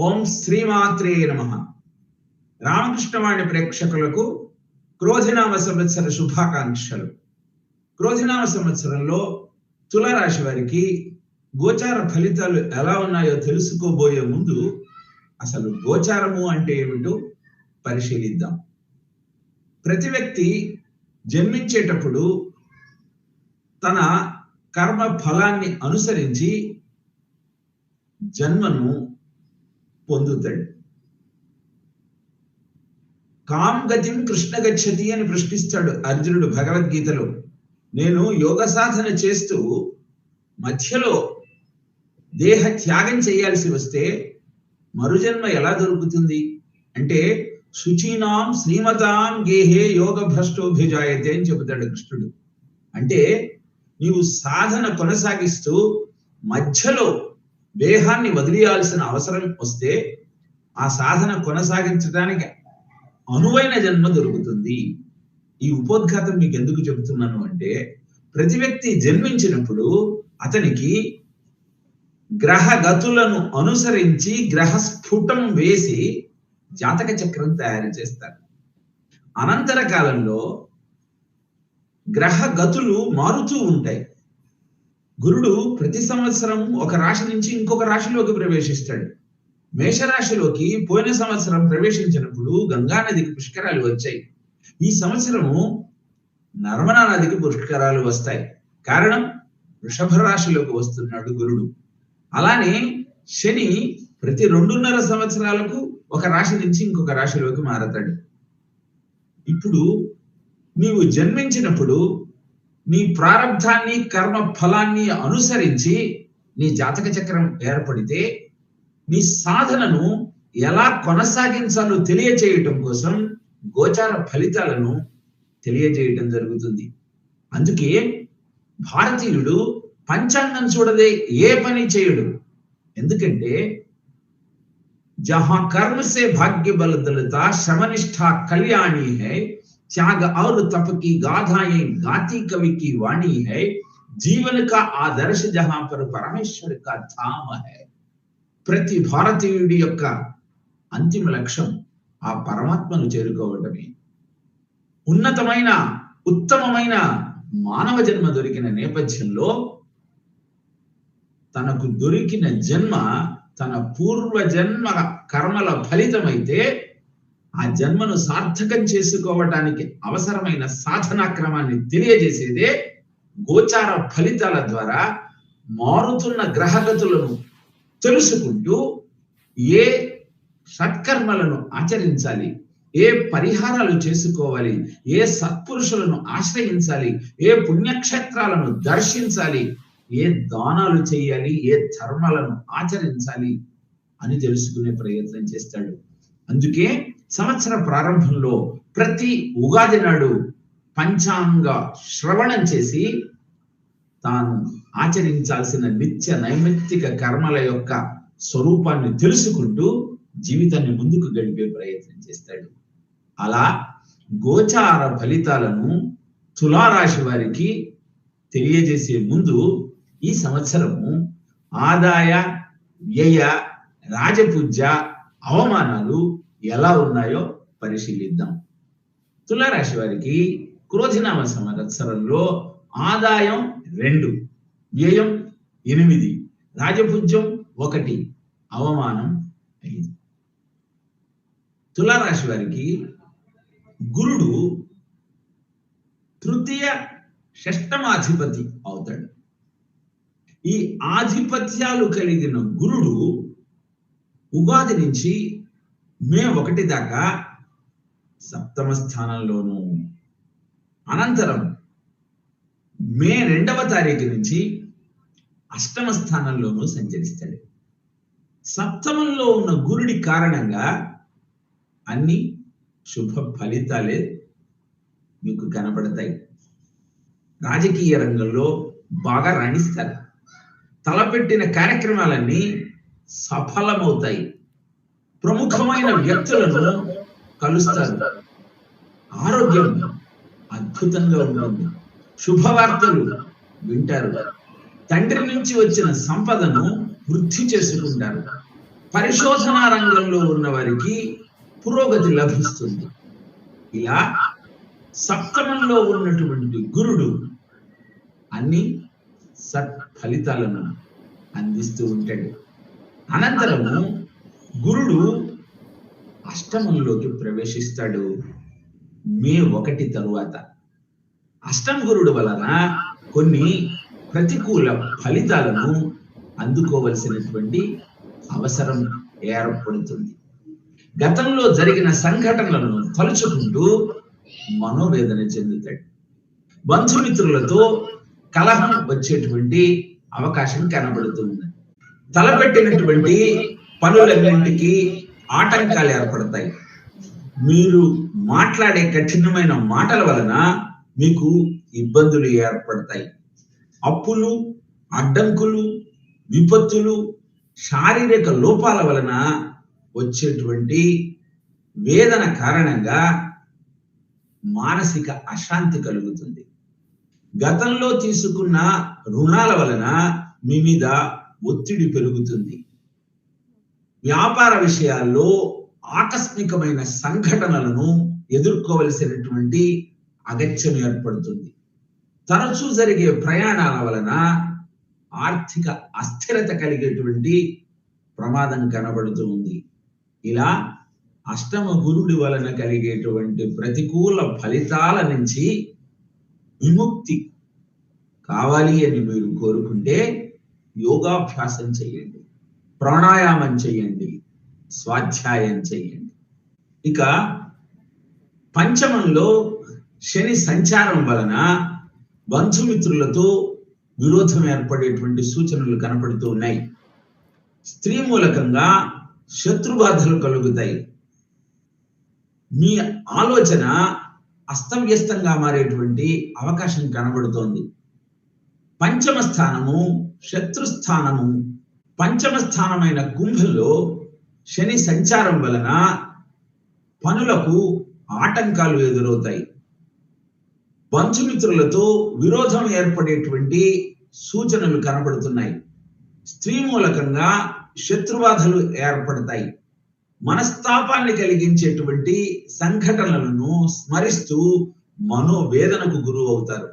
ఓం శ్రీమాత్రే నమ. రామకృష్ణవాణి ప్రేక్షకులకు క్రోధినామ సంవత్సర శుభాకాంక్షలు. క్రోధినామ సంవత్సరంలో తులరాశి వారికి గోచార ఫలితాలు ఎలా ఉన్నాయో తెలుసుకోబోయే ముందు అసలు గోచారము అంటే ఏమిటో పరిశీలిద్దాం. ప్రతి వ్యక్తి జన్మించేటప్పుడు తన కర్మ ఫలాన్ని అనుసరించి జన్మను పొందుతాడు. కాం గతిం కృష్ణ గచ్చతి అని ప్రశ్నిస్తాడు అర్జునుడు భగవద్గీతలో. నేను యోగ సాధన చేస్తూ మధ్యలో దేహ త్యాగం చేయాల్సి వస్తే మరుజన్మ ఎలా దొరుకుతుంది? అంటే శుచీనాం శ్రీమతాం గేహే యోగ భ్రష్టోభిజాయతే అని చెబుతాడు కృష్ణుడు. అంటే నీవు సాధన కొనసాగిస్తూ మధ్యలో దేహాన్ని వదిలేయాల్సిన అవసరం వస్తే ఆ సాధన కొనసాగించడానికి అనువైన జన్మ దొరుకుతుంది. ఈ ఉపోద్ఘాతం మీకు ఎందుకు చెబుతున్నాను అంటే ప్రతి వ్యక్తి జన్మించినప్పుడు అతనికి గ్రహ గతులను అనుసరించి గ్రహ స్ఫుటం వేసి జాతక చక్రం తయారు చేస్తారు. అనంతర కాలంలో గ్రహ గతులు మారుతూ ఉంటాయి. గురుడు ప్రతి సంవత్సరం ఒక రాశి నుంచి ఇంకొక రాశిలోకి ప్రవేశిస్తాడు. మేషరాశిలోకి పోయిన సంవత్సరం ప్రవేశించినప్పుడు గంగా నదికి పుష్కరాలు వచ్చాయి. ఈ సంవత్సరము నర్మదా నదికి పుష్కరాలు వస్తాయి. కారణం వృషభ రాశిలోకి వస్తున్నాడు గురుడు. అలానే శని ప్రతి రెండున్నర సంవత్సరాలకు ఒక రాశి నుంచి ఇంకొక రాశిలోకి మారతాడు. ఇప్పుడు నీవు జన్మించినప్పుడు నీ ప్రారంధాన్ని కర్మ ఫలాన్ని అనుసరించి నీ జాతక చక్రం ఏర్పడితే నీ సాధనను ఎలా కొనసాగించాలో తెలియచేయటం కోసం గోచార ఫలితాలను తెలియజేయటం జరుగుతుంది. అందుకే భారతీయుడు పంచాంగం చూడదే ఏ పని చేయడు. ఎందుకంటే జహా కర్మ సే భాగ్య బలదలత శ్రమనిష్ట కళ్యాణి హై त्याग और तप की गाथाएं गाती कवि की वाणी है जीवन का आदर्श जहां पर परमेश्वर का धाम है ప్రతి భారతీయుడి యొక్క అంతిమ లక్ష్యం ఆ పరమాత్మను చేరుకోవటమే ఉన్నతమైన ఉత్తమమైన మానవ జన్మ దొరికిన నేపథ్యంలో తనకు దొరికిన జన్మ తన పూర్వ జన్మ కర్మల ఫలితమైతే ఆ జన్మను సార్థకం చేసుకోవటానికి అవసరమైన సాధనా క్రమాన్ని తెలియజేసేదే గోచార ఫలితాల ద్వారా మారుతున్న గ్రహగతులను తెలుసుకుంటూ ఏ సత్కర్మలను ఆచరించాలి ఏ పరిహారాలు చేసుకోవాలి ఏ సత్పురుషులను ఆశ్రయించాలి ఏ పుణ్యక్షేత్రాలను దర్శించాలి ఏ దానాలు చేయాలి ఏ ధర్మాలను ఆచరించాలి అని తెలుసుకునే ప్రయత్నం చేస్తాడు. అందుకే సంవత్సర ప్రారంభంలో ప్రతి ఉగాది నాడు పంచాంగ శ్రవణం చేసి తాను ఆచరించాల్సిన నిత్య నైమిత్తిక కర్మల యొక్క స్వరూపాన్ని తెలుసుకుంటూ జీవితాన్ని ముందుకు గడిపే ప్రయత్నం చేస్తాడు. అలా గోచార ఫలితాలను తులారాశి వారికి తెలియజేసే ముందు ఈ సంవత్సరము ఆదాయ వ్యయ రాజపూజ్య అవమానాలు ఎలా ఉన్నాయో పరిశీలిద్దాం. తులారాశి వారికి క్రోధినామ సంవత్సరంలో ఆదాయం రెండు వ్యయం ఎనిమిది రాజభుజ్యం ఒకటి అవమానం ఐదు. తులారాశి వారికి గురుడు తృతీయ షష్టమాధిపతి అవుతాడు. ఈ ఆధిపత్యాలు కలిగిన గురుడు ఉగాది నుంచి మే ఒకటి దాకా సప్తమ స్థానంలోను అనంతరం మే రెండవ తారీఖు నుంచి అష్టమ స్థానంలోనూ సంచరిస్తాడు. సప్తమంలో ఉన్న గురుడి కారణంగా అన్ని శుభ ఫలితాలే మీకు కనపడతాయి రాజకీయ రంగంలో బాగా రాణిస్తారు. తలపెట్టిన కార్యక్రమాలన్నీ సఫలమవుతాయి. ప్రముఖమైన వ్యక్తులను కలుస్తారు. ఆరోగ్యం అద్భుతంగా ఉంటుంది. శుభవార్తలు వింటారు. తండ్రి నుంచి వచ్చిన సంపదను వృద్ధి చేసుకుంటారు. పరిశోధన రంగంలో ఉన్న వారికి పురోగతి లభిస్తుంది. ఇలా సప్తమంలో ఉన్నటువంటి గురుడు అన్ని సత్ ఫలితాలను అందిస్తూ ఉంటాడు. అనంతరము గురుడు అష్టమంలోకి ప్రవేశిస్తాడు. మే ఒకటి తరువాత. అష్టమ గురుడు వలన కొన్ని ప్రతికూల ఫలితాలను అందుకోవలసినటువంటి అవసరం ఏర్పడుతుంది. గతంలో జరిగిన సంఘటనలను తలుచుకుంటూ మనోవేదన చెందుతాడు. బంధుమిత్రులతో కలహం వచ్చేటువంటి అవకాశం కనబడుతుంది తలపెట్టినటువంటి పనులన్నింటికి ఆటంకాలు ఏర్పడతాయి. మీరు మాట్లాడే కఠినమైన మాటల వలన మీకు ఇబ్బందులు ఏర్పడతాయి. అప్పులు అడ్డంకులు విపత్తులు శారీరక లోపాల వలన వచ్చేటువంటి వేదన కారణంగా మానసిక అశాంతి కలుగుతుంది. గతంలో తీసుకున్న రుణాల వలన మీ మీద ఒత్తిడి పెరుగుతుంది. వ్యాపార విషయాల్లో ఆకస్మికమైన సంఘటనలను ఎదుర్కోవలసినటువంటి అగత్యం ఏర్పడుతుంది. తరచూ జరిగే ప్రయాణాల వలన ఆర్థిక అస్థిరత కలిగేటువంటి ప్రమాదం కనబడుతూ ఉంది. ఇలా అష్టమ గురుడి వలన కలిగేటువంటి ప్రతికూల ఫలితాల నుంచి విముక్తి కావాలి అని మీరు కోరుకుంటే యోగాభ్యాసం చేయండి. ప్రాణాయామం చేయండి స్వాధ్యాయం చేయండి. ఇక పంచమంలో శని సంచారం వలన బంధుమిత్రులతో విరోధం ఏర్పడేటువంటి సూచనలు కనపడుతూ ఉన్నాయి. స్త్రీ మూలకంగా శత్రుబాధలు కలుగుతాయి. మీ ఆలోచన అస్తవ్యస్తంగా మారేటువంటి అవకాశం కనబడుతోంది. పంచమ స్థానము శత్రుస్థానము పంచమ స్థానమైన కుంభంలో శని సంచారం వలన పనులకు ఆటంకాలు ఎదురవుతాయి. బంధుమిత్రులతో విరోధం ఏర్పడేటువంటి సూచనలు కనబడుతున్నాయి. స్త్రీ మూలకంగా శత్రుబాధలు ఏర్పడతాయి. మనస్తాపాన్ని కలిగించేటువంటి సంఘటనలను స్మరిస్తూ మనోవేదనకు గురువు అవుతారు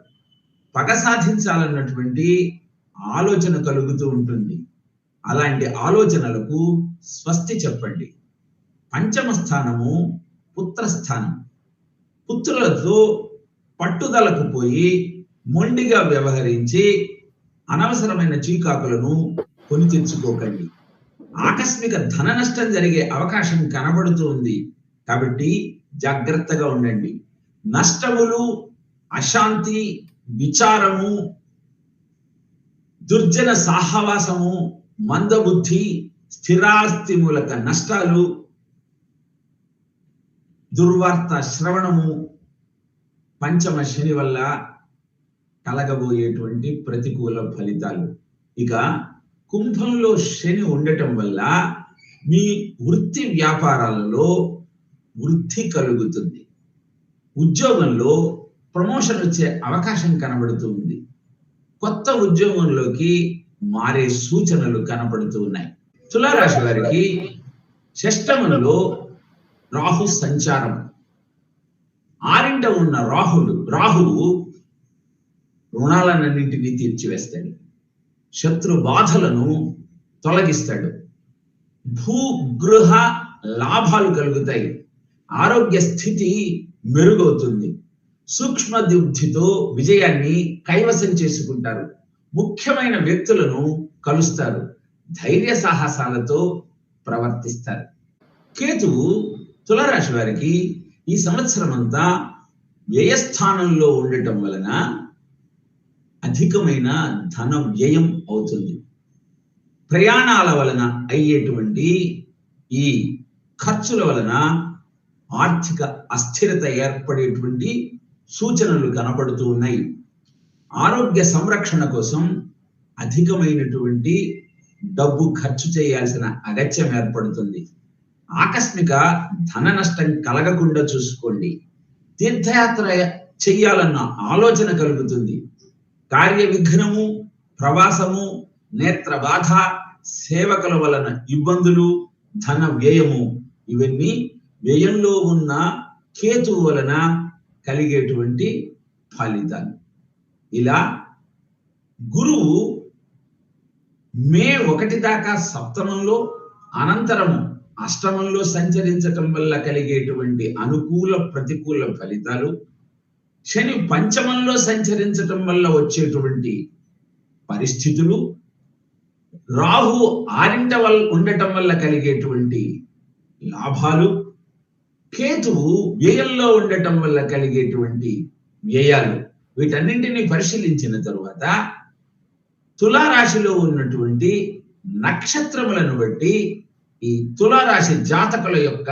పగ సాధించాలన్నటువంటి ఆలోచన కలుగుతూ ఉంటుంది. అలాంటి ఆలోచనలకు స్వస్తి చెప్పండి. పంచమ స్థానము పుత్రస్థానం. పుత్రులతో పట్టుదలకు పోయి మొండిగా వ్యవహరించి అనవసరమైన చీకాకులను కొని తెచ్చుకోకండి. ఆకస్మిక ధన నష్టం జరిగే అవకాశం కనబడుతూ ఉంది. కాబట్టి జాగ్రత్తగా ఉండండి. నష్టములు అశాంతి విచారము దుర్జన సాహవాసము మందబుద్ధి స్థిరాస్తి మూలక నష్టాలు దుర్వార్త శ్రవణము పంచమ శని వల్ల కలగబోయేటువంటి ప్రతికూల ఫలితాలు. ఇక కుంభంలో శని ఉండటం వల్ల మీ వృత్తి వ్యాపారాలలో వృద్ధి కలుగుతుంది. ఉద్యోగంలో ప్రమోషన్ వచ్చే అవకాశం కనబడుతుంది. కొత్త ఉద్యోగంలోకి మారే సూచనలు కనబడుతూ ఉన్నాయి. తులారాశి వారికి షష్టమంలో రాహు సంచారం. ఆరింట ఉన్న రాహులు రాహువు రుణాలన్నింటినీ తీర్చివేస్తాడు. శత్రు బాధలను తొలగిస్తాడు. భూగృహ లాభాలు కలుగుతాయి. ఆరోగ్య స్థితి మెరుగవుతుంది. సూక్ష్మ బుద్ధితో విజయాన్ని కైవసం చేసుకుంటారు. ముఖ్యమైన వ్యక్తులను కలుస్తారు. ధైర్య సాహసాలతో ప్రవర్తిస్తారు. కేతువు తులరాశి వారికి ఈ సంవత్సరం అంతా వ్యయస్థానంలో ఉండటం వలన అధికమైన ధన వ్యయం అవుతుంది. ప్రయాణాల వలన అయ్యేటువంటి ఈ ఖర్చుల వలన ఆర్థిక అస్థిరత ఏర్పడేటువంటి సూచనలు కనబడుతూ ఉన్నాయి. ఆరోగ్య సంరక్షణ కోసం అధికమైనటువంటి డబ్బు ఖర్చు చేయాల్సిన అగత్యం ఏర్పడుతుంది. ఆకస్మిక ధన నష్టం కలగకుండా చూసుకోండి. తీర్థయాత్ర చెయ్యాలన్న ఆలోచన కలుగుతుంది. కార్య విఘ్నము ప్రవాసము నేత్ర బాధ సేవకుల వలన ఇబ్బందులు ధన వ్యయము ఇవన్నీ వ్యయంలో ఉన్న కేతువు వలన కలిగేటువంటి ఫలితాలు. ఇలా గురువు మే ఒకటి దాకా సప్తమంలో అనంతరము అష్టమంలో సంచరించటం వల్ల కలిగేటువంటి అనుకూల ప్రతికూల ఫలితాలు శని పంచమంలో సంచరించటం వల్ల వచ్చేటువంటి పరిస్థితులు రాహు ఆరింట వల్ల ఉండటం వల్ల కలిగేటువంటి లాభాలు కేతువు వ్యయంలో ఉండటం వల్ల కలిగేటువంటి వ్యయాలు. వీటన్నింటినీ పరిశీలించిన తరువాత తులారాశిలో ఉన్నటువంటి నక్షత్రములను బట్టి ఈ తులారాశి జాతకుల యొక్క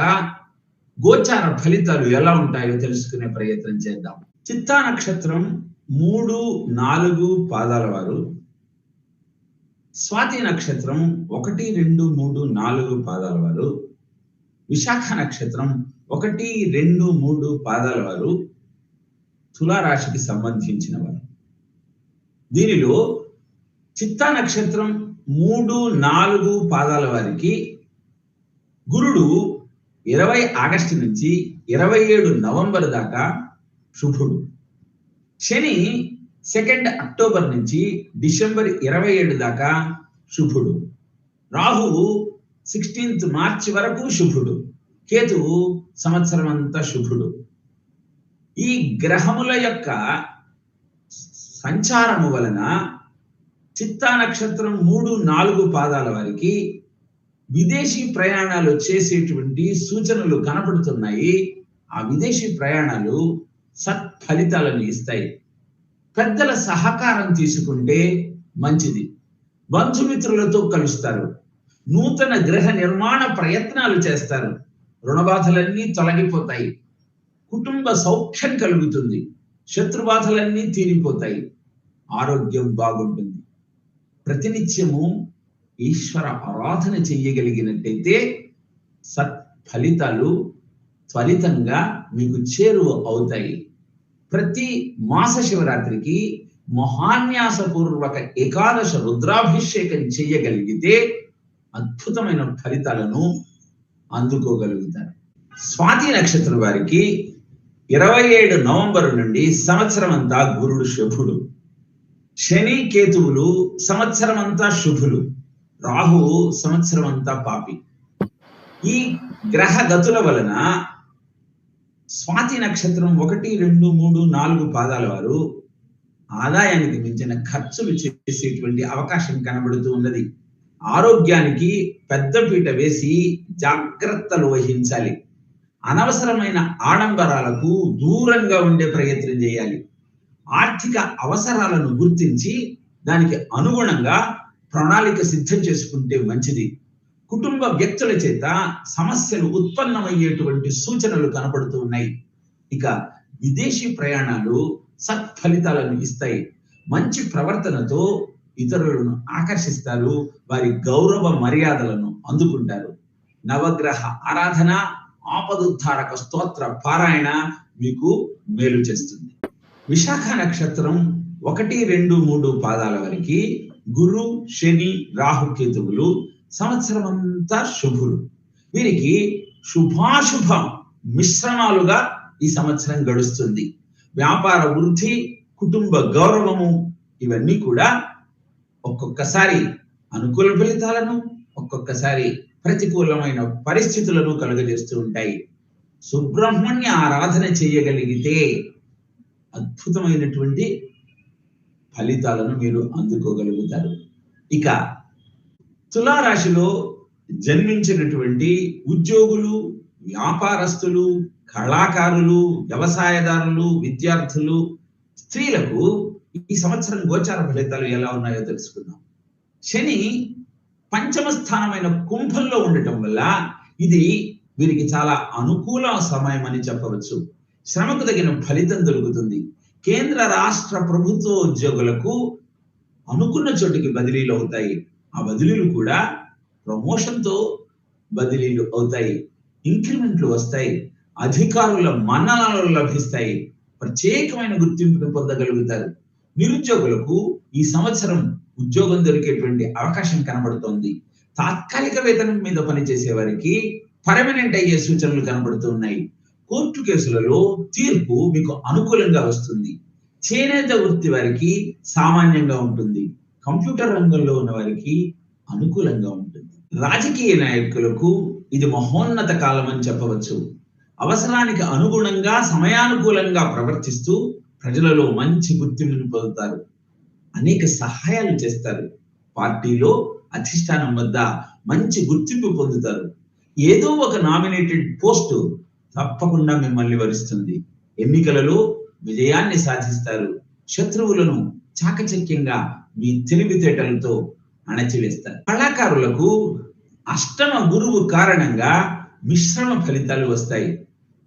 గోచార ఫలితాలు ఎలా ఉంటాయో తెలుసుకునే ప్రయత్నం చేద్దాం. చిత్తా నక్షత్రం మూడు నాలుగు పాదాల వారు. స్వాతి నక్షత్రం ఒకటి రెండు మూడు నాలుగు పాదాల వారు. విశాఖ నక్షత్రం ఒకటి రెండు మూడు పాదాల వారు. తులారాశికి సంబంధించిన వారు దీనిలో చిత్తా నక్షత్రం మూడు నాలుగు పాదాల వారికి గురుడు ఇరవై ఆగస్టు నుంచి ఇరవై ఏడు నవంబర్ దాకా శుభుడు. శని సెకండ్ అక్టోబర్ నుంచి డిసెంబర్ ఇరవై ఏడు దాకా శుభుడు. రాహువు సిక్స్టీన్త్ మార్చి వరకు శుభుడు. కేతువు సంవత్సరం అంతా శుభుడు. ఈ గ్రహముల యొక్క సంచారము వలన చిత్తా నక్షత్రం మూడు నాలుగు పాదాల వారికి విదేశీ ప్రయాణాలు చేసేటువంటి సూచనలు కనపడుతున్నాయి. ఆ విదేశీ ప్రయాణాలు సత్ఫలితాలను ఇస్తాయి. పెద్దల సహకారం తీసుకుంటే మంచిది. బంధుమిత్రులతో కలుస్తారు. నూతన గ్రహ నిర్మాణ ప్రయత్నాలు చేస్తారు. రుణబాధలన్నీ తొలగిపోతాయి. కుటుంబ సౌఖ్యం కలుగుతుంది. శత్రుబాధలన్నీ తీరిపోతాయి. ఆరోగ్యం బాగుంటుంది. ప్రతినిత్యము ఈశ్వర ఆరాధన చెయ్యగలిగినట్టయితే సత్ ఫలితాలు త్వరితంగా మీకు చేరువ అవుతాయి. ప్రతి మాస శివరాత్రికి మహాన్యాసపూర్వక ఏకాదశ రుద్రాభిషేకం చేయగలిగితే అద్భుతమైన ఫలితాలను అందుకోగలుగుతారు. స్వాతి నక్షత్రం వారికి ఇరవై ఏడు నవంబర్ నుండి సంవత్సరం అంతా గురుడు శుభుడు. శని కేతువులు సంవత్సరం అంతా శుభులు. రాహువు సంవత్సరం అంతా పాపి. ఈ గ్రహ గతుల వలన స్వాతి నక్షత్రం ఒకటి రెండు మూడు నాలుగు పాదాల వారు ఆదాయానికి మించిన ఖర్చులు చేసేటువంటి అవకాశం కనబడుతూ ఉన్నది. ఆరోగ్యానికి పెద్దపీట వేసి జాగ్రత్తలు వహించాలి. అనవసరమైన ఆడంబరాలకు దూరంగా ఉండే ప్రయత్నం చేయాలి. ఆర్థిక అవసరాలను గుర్తించి దానికి అనుగుణంగా ప్రణాళిక సిద్ధం చేసుకుంటే మంచిది. కుటుంబ వ్యక్తుల చేత సమస్యలు ఉత్పన్నమయ్యేటువంటి సూచనలు కనపడుతూ ఉన్నాయి. ఇక విదేశీ ప్రయాణాలు సత్ఫలితాలను ఇస్తాయి. మంచి ప్రవర్తనతో ఇతరులను ఆకర్షిస్తారు. వారి గౌరవ మర్యాదలను అందుకుంటారు. నవగ్రహ ఆరాధన ఆపదుద్ధారక స్తోత్ర పారాయణ మీకు మేలు చేస్తుంది. విశాఖ నక్షత్రం ఒకటి రెండు మూడు పాదాల వరకు గురు శని రాహుకేతువులు సంవత్సరం అంతా శుభులు. వీరికి శుభాశుభ మిశ్రమాలుగా ఈ సంవత్సరం గడుస్తుంది. వ్యాపార వృద్ధి కుటుంబ గౌరవము ఇవన్నీ కూడా ఒక్కొక్కసారి అనుకూల ఫలితాలను ఒక్కొక్కసారి ప్రతికూలమైన పరిస్థితులను కలుగజేస్తూ ఉంటాయి. సుబ్రహ్మణ్య ఆరాధన చేయగలిగితే అద్భుతమైనటువంటి ఫలితాలను మీరు అందుకోగలుగుతారు. ఇక తులారాశిలో జన్మించినటువంటి ఉద్యోగులు వ్యాపారస్తులు కళాకారులు వ్యవసాయదారులు విద్యార్థులు స్త్రీలకు ఈ సంవత్సరం గోచార ఫలితాలు ఎలా ఉన్నాయో తెలుసుకుందాం. శని పంచమ స్థానమైన కుంభంలో ఉండటం వల్ల ఇది వీరికి చాలా అనుకూల సమయం అని చెప్పవచ్చు. శ్రమకు తగిన ఫలితం దొరుకుతుంది. కేంద్ర రాష్ట్ర ప్రభుత్వ ఉద్యోగులకు అనుకున్న చోటికి బదిలీలు అవుతాయి. ఆ బదిలీలు కూడా ప్రమోషన్తో బదిలీలు అవుతాయి. ఇంక్రిమెంట్లు వస్తాయి. అధికారుల మన్ననలు లభిస్తాయి. ప్రత్యేకమైన గుర్తింపును పొందగలుగుతారు. నిరుద్యోగులకు ఈ సంవత్సరం ఉద్యోగం దొరికేటువంటి అవకాశం కనబడుతోంది. తాత్కాలిక వేతనం మీద పనిచేసే వారికి పర్మనెంట్ అయ్యే సూచనలు కనబడుతున్నాయి కోర్టు కేసులలో తీర్పు మీకు అనుకూలంగా వస్తుంది. చేనేత వృత్తి వారికి సామాన్యంగా ఉంటుంది. కంప్యూటర్ రంగంలో ఉన్న వారికి అనుకూలంగా ఉంటుంది. రాజకీయ నాయకులకు ఇది మహోన్నత కాలం అని చెప్పవచ్చు. అవసరానికి అనుగుణంగా సమయానుకూలంగా ప్రవర్తిస్తూ ప్రజలలో మంచి గుర్తింపును పొందుతారు. అనేక సహాయాలు చేస్తారు. పార్టీలో అధిష్టానం వద్ద మంచి గుర్తింపు పొందుతారు. ఏదో ఒక నామినేటెడ్ పోస్టు తప్పకుండా మిమ్మల్ని వరిస్తుంది. ఎన్నికలలో విజయాన్ని సాధిస్తారు. శత్రువులను చాకచక్యంగా మీ తెలివితేటలతో అణచివేస్తారు. కళాకారులకు అష్టమ గురువు కారణంగా మిశ్రమ ఫలితాలు వస్తాయి.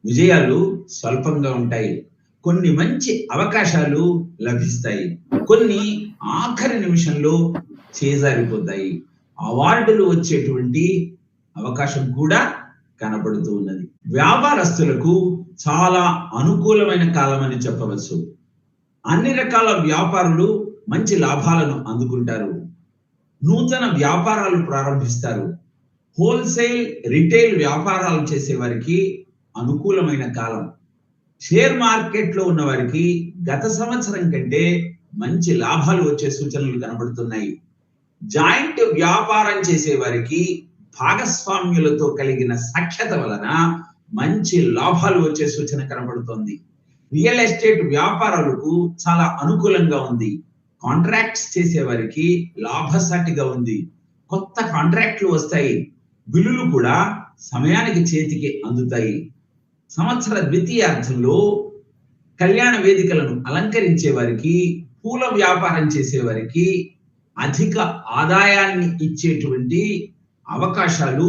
విజయాలు స్వల్పంగా ఉంటాయి. కొన్ని మంచి అవకాశాలు లభిస్తాయి. కొన్ని ఆఖరి నిమిషంలో చేజారిపోతాయి. అవార్డులు వచ్చేటువంటి అవకాశం కూడా కనబడుతూ ఉన్నది. వ్యాపారస్తులకు చాలా అనుకూలమైన కాలం అని చెప్పవచ్చు. అన్ని రకాల వ్యాపారులు మంచి లాభాలను అందుకుంటారు. నూతన వ్యాపారాలు ప్రారంభిస్తారు. హోల్సేల్ రిటైల్ వ్యాపారాలు చేసే వారికి అనుకూలమైన కాలం. షేర్ మార్కెట్లో ఉన్న వారికి గత సంవత్సరం కంటే మంచి లాభాలు వచ్చే సూచనలు కనబడుతున్నాయి. జాయింట్ వ్యాపారం చేసే వారికి భాగస్వామ్యులతో కలిగిన సఖ్యత వలన మంచి లాభాలు వచ్చే సూచన కనబడుతోంది. రియల్ ఎస్టేట్ వ్యాపారాలకు చాలా అనుకూలంగా ఉంది. కాంట్రాక్ట్స్ చేసే వారికి లాభసాటిగా ఉంది. కొత్త కాంట్రాక్ట్లు వస్తాయి. బిల్లులు కూడా సమయానికి చేతికి అందుతాయి. సంవత్సర ద్వితీయార్థంలో కళ్యాణ వేదికలను అలంకరించే వారికి పూల వ్యాపారం చేసే వారికి అధిక ఆదాయాన్ని ఇచ్చేటువంటి అవకాశాలు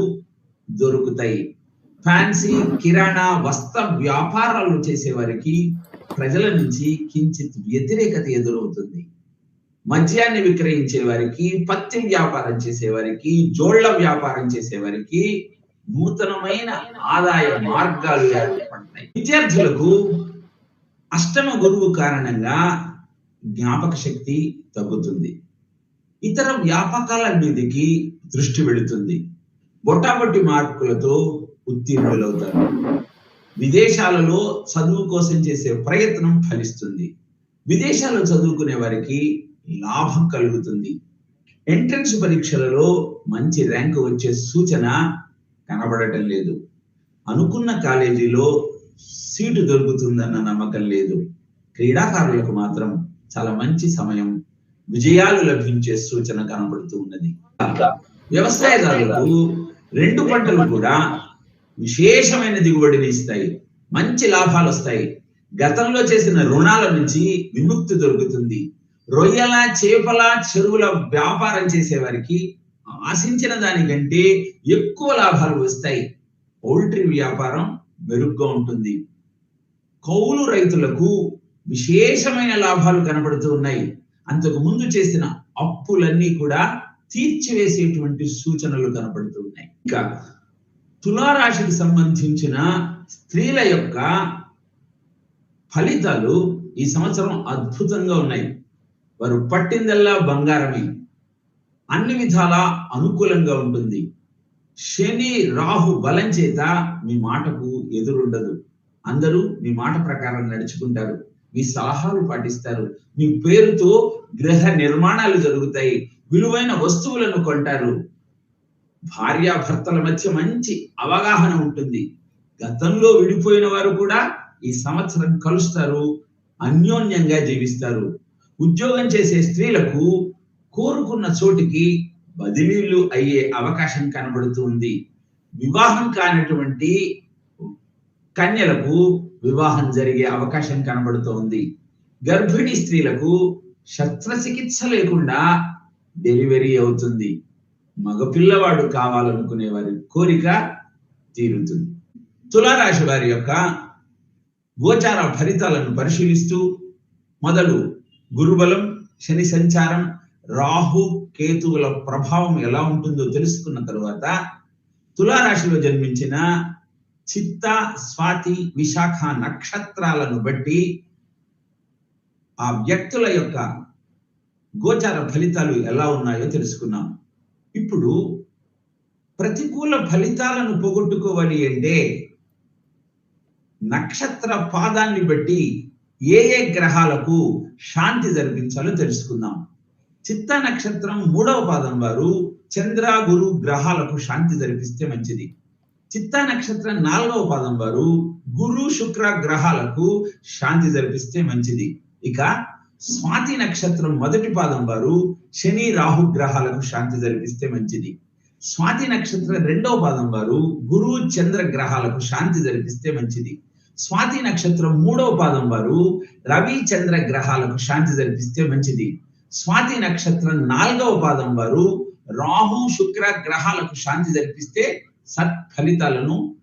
దొరుకుతాయి. ఫ్యాన్సీ కిరాణా వస్త్ర వ్యాపారాలు చేసేవారికి ప్రజల నుంచి కించిత్ వ్యతిరేకత ఎదురవుతుంది. మద్యాన్ని విక్రయించే వారికి పత్తి వ్యాపారం చేసేవారికి జోళ్ళ వ్యాపారం చేసేవారికి నూతనమైన ఆదాయ మార్గాలు ఏర్పడతాయి. విద్యార్థులకు అష్టమ గురువు కారణంగా జ్ఞాపక శక్తి తగ్గుతుంది. ఇతర వ్యాపకాల మీదకి దృష్టి వెళుతుంది. బొట్టాబొట్టి మార్కులతో ఉత్తీర్ణులవుతారు. విదేశాలలో చదువు కోసం చేసే ప్రయత్నం ఫలిస్తుంది. విదేశాల్లో చదువుకునే వారికి లాభం కలుగుతుంది. ఎంట్రన్స్ పరీక్షలలో మంచి ర్యాంకు వచ్చే సూచన కనబడటం లేదు. అనుకున్న కాలేజీలో సీటు దొరుకుతుందన్న నమ్మకం లేదు. క్రీడాకారులకు మాత్రం చాలా మంచి సమయం విజయాలు లభించే సూచన కనబడుతూ ఉన్నది. వ్యవసాయదారులకు రెండు పంటలు కూడా విశేషమైన దిగుబడిని ఇస్తాయి. మంచి లాభాలు వస్తాయి. గతంలో చేసిన రుణాల నుంచి విముక్తి దొరుకుతుంది. రొయ్యల చేపల చెరువుల వ్యాపారం చేసే వారికి ఆశించిన దానికంటే ఎక్కువ లాభాలు వస్తాయి. పౌల్ట్రీ వ్యాపారం మెరుగ్గా ఉంటుంది. కౌలు రైతులకు విశేషమైన లాభాలు కనబడుతూ ఉన్నాయి. అంతకు ముందు చేసిన అప్పులన్నీ కూడా తీర్చివేసేటువంటి సూచనలు కనబడుతూ ఉన్నాయి. ఇంకా తులారాశికి సంబంధించిన స్త్రీల యొక్క ఫలితాలు ఈ సంవత్సరం అద్భుతంగా ఉన్నాయి. వారు పట్టిందల్లా బంగారమే. అన్ని విధాల అనుకూలంగా ఉంటుంది. శని రాహు బలం చేత మీ మాటకు ఎదురుండదు. అందరూ మీ మాట ప్రకారం నడుచుకుంటారు. మీ సలహాలు పాటిస్తారు. మీ పేరుతో గృహ నిర్మాణాలు జరుగుతాయి. విలువైన వస్తువులను కొంటారు. భార్యాభర్తల మధ్య మంచి అవగాహన ఉంటుంది. గతంలో విడిపోయిన వారు కూడా ఈ సంవత్సరం కలుస్తారు. అన్యోన్యంగా జీవిస్తారు. ఉద్యోగం చేసే స్త్రీలకు కోరుకున్న చోటికి బదిలీలు అయ్యే అవకాశం కనబడుతుంది. వివాహం కానటువంటి కన్యలకు వివాహం జరిగే అవకాశం కనబడుతోంది. గర్భిణీ స్త్రీలకు శస్త్రచికిత్స లేకుండా డెలివరీ అవుతుంది. మగపిల్లవాడు కావాలనుకునే వారి కోరిక తీరుతుంది. తులారాశి వారి యొక్క గోచార ఫలితాలను పరిశీలిస్తూ మొదలు గురుబలం శని సంచారం రాహు కేతువుల ప్రభావం ఎలా ఉంటుందో తెలుసుకున్న తరువాత తులారాశిలో జన్మించిన చిత్త స్వాతి విశాఖ నక్షత్రాలను బట్టి ఆ వ్యక్తుల యొక్క గోచార ఫలితాలు ఎలా ఉన్నాయో తెలుసుకున్నాం. ఇప్పుడు ప్రతికూల ఫలితాలను పోగొట్టుకోవాలి అంటే నక్షత్ర పాదాన్ని బట్టి ఏ ఏ గ్రహాలకు శాంతి జరిపించాలో తెలుసుకుందాం. చిత్త నక్షత్రం మూడవ పాదం వారు చంద్ర గురు గ్రహాలకు శాంతి జరిపిస్తే మంచిది. చిత్త నక్షత్రం నాలుగవ పాదం వారు గురు శుక్ర గ్రహాలకు శాంతి జరిపిస్తే మంచిది. ఇక స్వాతి నక్షత్రం మొదటి పాదం వారు శని రాహు గ్రహాలకు శాంతి జరిపిస్తే మంచిది. స్వాతి నక్షత్రం రెండవ పాదం వారు గురు చంద్ర గ్రహాలకు శాంతి జరిపిస్తే మంచిది. స్వాతి నక్షత్రం మూడవ పాదం వారు రవి చంద్ర గ్రహాలకు శాంతి జరిపిస్తే మంచిది. స్వాతి నక్షత్రం నాలుగవ పాదం వారు రాహు శుక్ర గ్రహాలకు శాంతి జరిపిస్తే సత్ ఫలితాలను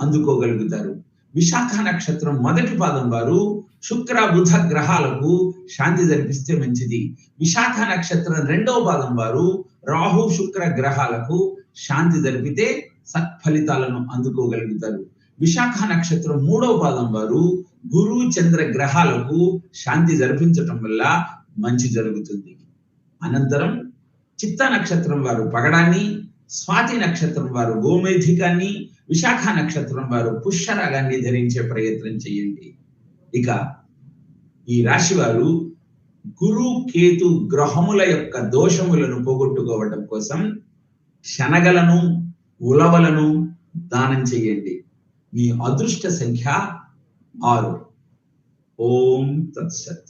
అందుకోగలుగుతారు. విశాఖ నక్షత్రం మొదటి పాదం వారు శుక్ర బుధ గ్రహాలకు శాంతి జరిపిస్తే మంచిది. విశాఖ నక్షత్రం రెండవ పాదం వారు రాహు శుక్ర గ్రహాలకు శాంతి జరిపితే సత్ఫలితాలను అందుకోగలుగుతారు. విశాఖ నక్షత్రం మూడవ పాదం వారు గురు చంద్ర గ్రహాలకు శాంతి జరిపించటం వల్ల మంచి జరుగుతుంది. అనంతరం చిత్త నక్షత్రం వారు పగడాన్ని స్వాతి నక్షత్రం వారు గోమేధికాన్ని విశాఖ నక్షత్రం వారు పుష్యరాగాన్ని ధరించే ప్రయత్నం చేయండి. ఇక ఈ రాశి వారు గురు కేతు గ్రహముల యొక్క దోషములను పోగొట్టుకోవడం కోసం శనగలను ఉలవలను దానం చేయండి. మీ అదృష్ట సంఖ్య ఆరు. ఓం తత్సత్.